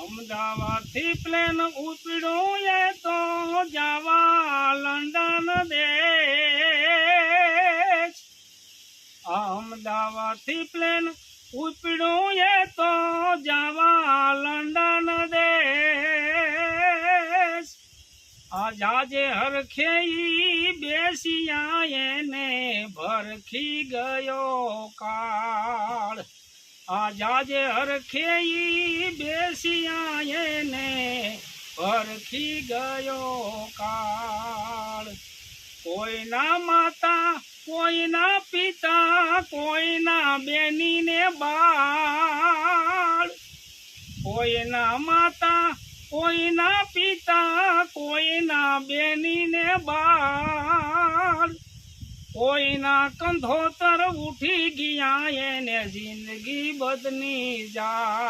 અમદાવાદથી પ્લેન ઉપડ્યું એ તો જવા લંડન દેશ. અમદાવાદથી પ્લેન ઉપડ્યું એ તો જવા લંડન દેશ. આજાજે હરખે બેસિયા એને ભરખી ગયો કાળ. आजाज हरखेई बेसियाए ने, परखी गयो काल। कोई ना माता, कोई ना पिता, कोई ना बेनी ने बाल। कोई ना माता, कोई ना पिता, कोई ना बेनी ने बाल। કોઈના કંધોતર ઉઠી ગયા એને જિંદગી બદની જાળ